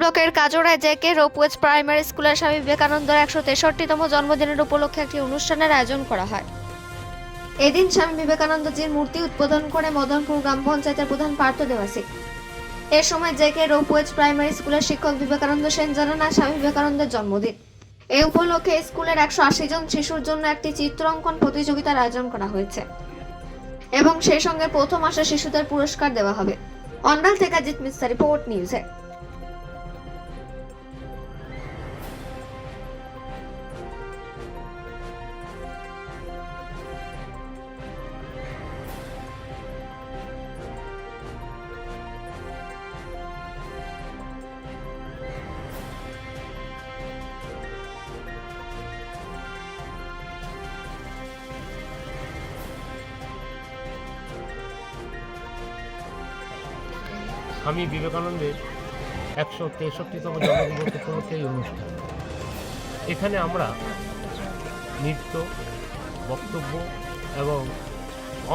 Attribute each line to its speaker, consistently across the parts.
Speaker 1: ব্লকের কাজোড়ায় JK রোপওয়েজ primary স্কুলের স্বামী বিবেকানন্দের একশো তেষট্টিতম জন্মদিনের উপলক্ষে একটি অনুষ্ঠানের আয়োজন করা হয়। এদিন স্বামী বিবেকানন্দজির মূর্তি উদ্বোধন করে মদনপুর গ্রাম পঞ্চায়েতের প্রধান পার্থ দেবাসী এ সময় জেকে রোপওয়েজ প্রাইমারি স্কুলের শিক্ষক বিবেকানন্দ সেন জানান স্বামী বিবেকানন্দের জন্মদিন। এই উপলক্ষে স্কুলের একশো আশি জন শিশুর জন্য একটি চিত্রাঙ্কন প্রতিযোগিতার আয়োজন করা হয়েছে এবং সেই সঙ্গে প্রথম আসা শিশুদের পুরস্কার দেওয়া হবে। ऑनवेल से गजित मिश्रा रिपोर्ट न्यूज़ है।
Speaker 2: স্বামী বিবেকানন্দের একশো তেষট্টিতম জন্মদিবস উপলক্ষে এই অনুষ্ঠান। এখানে আমরা নৃত্য, বক্তব্য এবং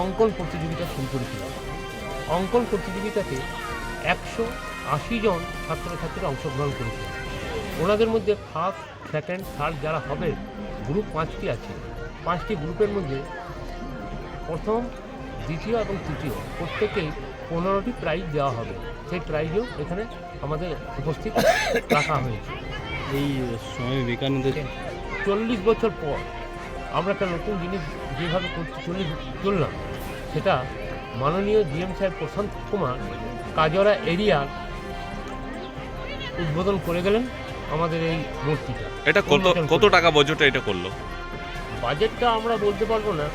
Speaker 2: অঙ্কন প্রতিযোগিতা শুরু করেছিলাম। অঙ্কন প্রতিযোগিতাতে একশো আশি জন ছাত্রছাত্রীরা অংশগ্রহণ করেছিল ওনাদের মধ্যে ফার্স্ট সেকেন্ড থার্ড যারা হবে গ্রুপ পাঁচটি আছে। পাঁচটি গ্রুপের মধ্যে প্রথম দ্বিতীয় এবং তৃতীয় প্রত্যেকেই পনেরোটি প্রাইজ দেওয়া হবে। সেই প্রাইজও এখানে আমাদের উপস্থিত রাখা হয়েছে।
Speaker 3: এই স্বামী বিবেকানন্দের
Speaker 2: চল্লিশ বছর পর আমরা একটা নতুন জিনিস যেভাবে করছি চল্লিশ চললাম সেটা মাননীয় জিএম সাহেব প্রশান্ত কুমার কাজরা এরিয়ার উদ্বোধন করে গেলেন আমাদের এই মূর্তিটা।
Speaker 3: এটা কত কত টাকা বজটে এটা করল?
Speaker 2: বাজেটটা আমরা বলতে পারব না।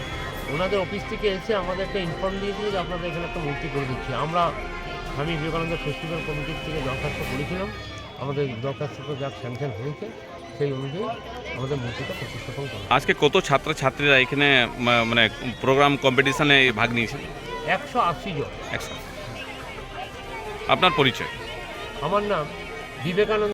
Speaker 2: ওনাদের অফিস থেকে এসে আমাদেরকে ইনফর্ম দিয়ে দিয়ে যে আপনাদের এখানে একটা মূর্তি করে দিচ্ছি। আমরা স্বামী বিবেকানন্দ ফেস্টিভ্যাল কমিটির থেকে দরখাস্ত করেছিলাম। আমাদের দরখাস্তটা যা স্যাংশন হয়েছে সেই অনুযায়ী আমাদের মূর্তিটা প্রতিস্থাপন করা
Speaker 3: আজকে কত ছাত্র ছাত্রীরা এখানে মানে প্রোগ্রাম কম্পিটিশনে ভাগ নিয়েছে
Speaker 2: একশো আশি জন।
Speaker 3: একসাথে আপনার পরিচয়?
Speaker 2: আমার নাম বিবেকানন্দ